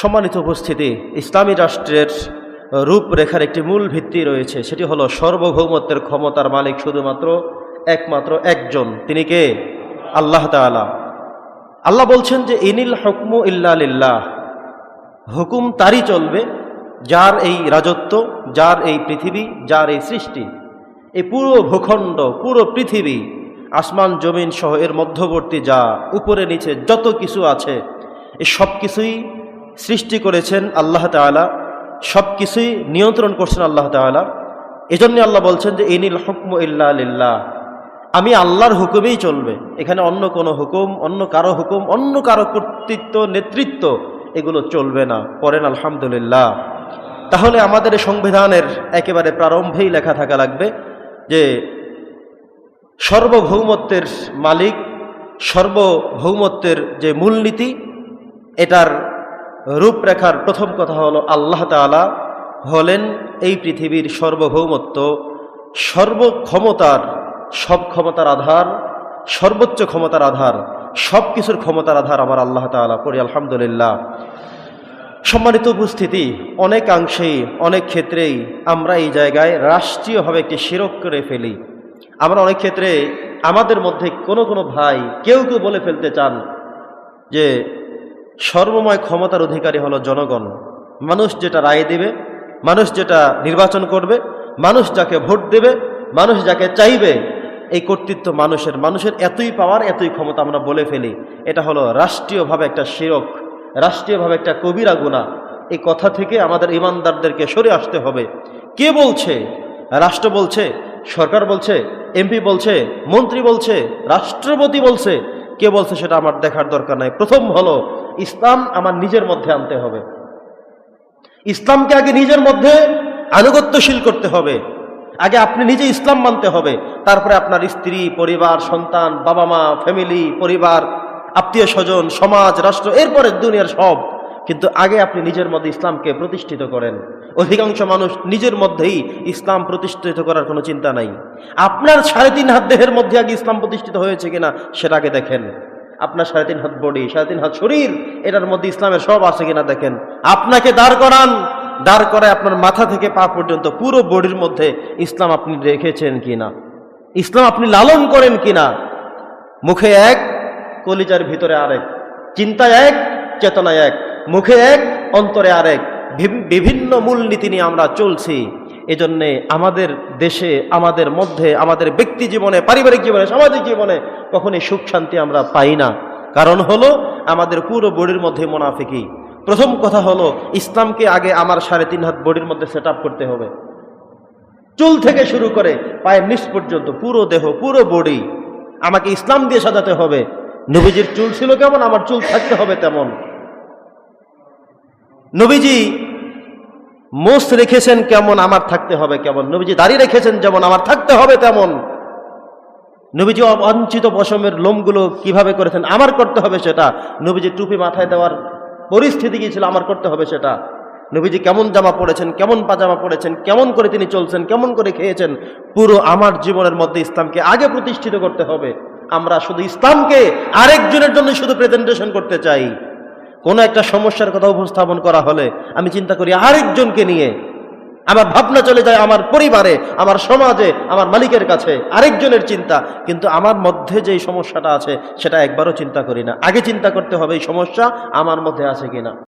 সম্মানিত উপস্থিতি, ইসলামী রাষ্ট্রের রূপরেখার একটি মূল ভিত্তি রয়েছে, সেটি হলো সার্বভৌমত্বের ক্ষমতার মালিক শুধুমাত্র একমাত্র একজন, তিনি কে? আল্লাহ তাআলা। আল্লাহ বলছেন যে, ইনিল হুকমু ইল্লা লিল্লাহ। হুকুম তারই চলবে, যার এই রাজত্ব, যার এই পৃথিবী, যার এই সৃষ্টি। এই পুরো ভূখণ্ড, পুরো পৃথিবী, আসমান, জমিন সহ এর মধ্যবর্তী যা, উপরে, নিচে যত কিছু আছে, এই সব কিছুই সৃষ্টি করেছেন আল্লাহ তাআলা সব কিছুই নিয়ন্ত্রণ করছেন আল্লাহ তাআলা। এজন্য আল্লাহ বলছেন যে, ইনিল হুকম ইল্লা লিল্লাহ। আমি আল্লাহর হুকুমেই চলবে। এখানে অন্য কোনো হুকুম, অন্য কারও হুকুম, অন্য কারও কর্তৃত্ব, নেতৃত্ব এগুলো চলবে না। পড়েন আলহামদুলিল্লাহ। তাহলে আমাদের সংবিধানের একেবারে প্রারম্ভেই লেখা থাকা লাগবে যে, সর্বভৌমত্বের মালিক, সর্বভৌমত্বের যে মূলনীতি, এটার রূপরেখার প্রথম কথা হলো আল্লাহ তাআলা হলেন এই পৃথিবীর সার্বভৌমত্ব, সর্বক্ষমতার সব ক্ষমতার আধার, সর্বোচ্চ ক্ষমতার আধার সব কিছুর ক্ষমতার আধার আমার আল্লাহ তাআলা পড়ি, আলহামদুলিল্লাহ। সম্মানিত উপস্থিতি, অনেকাংশেই, অনেক ক্ষেত্রেই আমরা এই জায়গায় রাষ্ট্রীয়ভাবে একটি শিরক করে ফেলি। আমরা অনেক ক্ষেত্রে আমাদের মধ্যে কোনো কোনো ভাই কেউ কেউ বলে ফেলতে চান যে সর্বময় ক্ষমতার অধিকারী হলো জনগণ। মানুষ যেটা রায় দেবে, মানুষ যেটা নির্বাচন করবে, মানুষ যাকে ভোট দেবে, মানুষ যাকে চাইবে, এই কর্তৃত্ব মানুষের। মানুষের এতই পাওয়ার এতই ক্ষমতা আমরা বলে ফেলি। এটা হলো রাষ্ট্রীয়ভাবে একটা শিরক, রাষ্ট্রীয়ভাবে একটা কবিরা গুণা। এই কথা থেকে আমাদের ইমানদারদেরকে সরে আসতে হবে। কে বলছে? রাষ্ট্র বলছে, সরকার বলছে, এমপি বলছে, মন্ত্রী বলছে, রাষ্ট্রপতি বলছে। কে বলছে সেটা আমার দেখার দরকার নাই। প্রথম হলো ইসলাম আমার নিজের মধ্যে আনতে হবে। ইসলামকে আগে নিজের মধ্যে আনুগত্যশীল করতে হবে। আগে আপনি নিজে ইসলাম মানতে হবে। তারপরে আপনার স্ত্রী, পরিবার, সন্তান বাবা মা ফ্যামিলি পরিবার, আত্মীয় স্বজন, সমাজ, রাষ্ট্র, এরপরে দুনিয়ার সব। কিন্তু আগে আপনি নিজের মধ্যে ইসলামকে প্রতিষ্ঠিত করেন। অধিকাংশ মানুষ নিজের মধ্যেই ইসলাম প্রতিষ্ঠিত করার কোনো চিন্তা নাই। আপনার সাড়ে তিন হাত দেহের মধ্যে আগে ইসলাম প্রতিষ্ঠিত হয়েছে কিনা সেটা আগে দেখেন। আপনার সাড়ে তিন হাত বডি সাড়ে তিন হাত শরীর, এটার মধ্যে ইসলামের সব আছে কিনা দেখেন। আপনাকে দাঁড় করান, দাঁড় করায় আপনার মাথা থেকে পা পর্যন্ত পুরো বডির মধ্যে ইসলাম আপনি রেখেছেন কিনা? ইসলাম আপনি লালন করেন কিনা? মুখে এক, কলিজার ভিতরে আরেক, চিন্তায় এক, চেতনায় এক, মুখে এক, অন্তরে আরেক ভিন- বিভিন্ন মূলনীতি নিয়ে আমরা চলছি। এজন্যে আমাদের দেশে, আমাদের মধ্যে, আমাদের ব্যক্তি জীবনে, পারিবারিক জীবনে, সামাজিক জীবনে কখনই সুখ শান্তি আমরা পাই না। কারণ হলো, আমাদের পুরো বডির মধ্যে মোনাফিকি। প্রথম কথা হলো, ইসলামকে আগে আমার সাড়ে তিন হাত বডির মধ্যে সেট করতে হবে। চুল থেকে শুরু করে পায়ের নিচ পর্যন্ত, পুরো দেহ, পুরো বডি আমাকে ইসলাম দিয়ে সাজাতে হবে। নবীজির চুল ছিল কেমন? আমার চুল থাকতে হবে তেমন। নবীজি মোস রেখেছেন, কেমন আমার থাকতে হবে, কেমন নবীজি দাড়ি রেখেছেন, যেমন আমার থাকতে হবে, তেমন। নবীজি অবাঞ্ছিত পশমের লোমগুলো কীভাবে করেছেন, আমার করতে হবে সেটা। নবীজি টুপি মাথায় দেওয়ার পরিস্থিতি কি ছিল, আমার করতে হবে সেটা। নবীজি কেমন জামা পড়েছেন, কেমন পাজামা পড়েছেন, কেমন করে তিনি চলছেন, কেমন করে খেয়েছেন, পুরো আমার জীবনের মধ্যে ইসলামকে আগে প্রতিষ্ঠিত করতে হবে। আমরা শুধু ইসলামকে আরেকজনের জন্য শুধু প্রেজেন্টেশন করতে চাই। কোনো একটা সমস্যার কথা উপস্থাপন করা হলে আমি চিন্তা করি, আরেকজনকে নিয়ে আমার ভাবনা চলে যায় আমার পরিবারে, আমার সমাজে, আমার মালিকের কাছে, আরেকজনের চিন্তা। কিন্তু আমার মধ্যে যে সমস্যাটা আছে, সেটা একবারও চিন্তা করি না। আগে চিন্তা করতে হবে এই সমস্যা আমার মধ্যে আছে কিনা।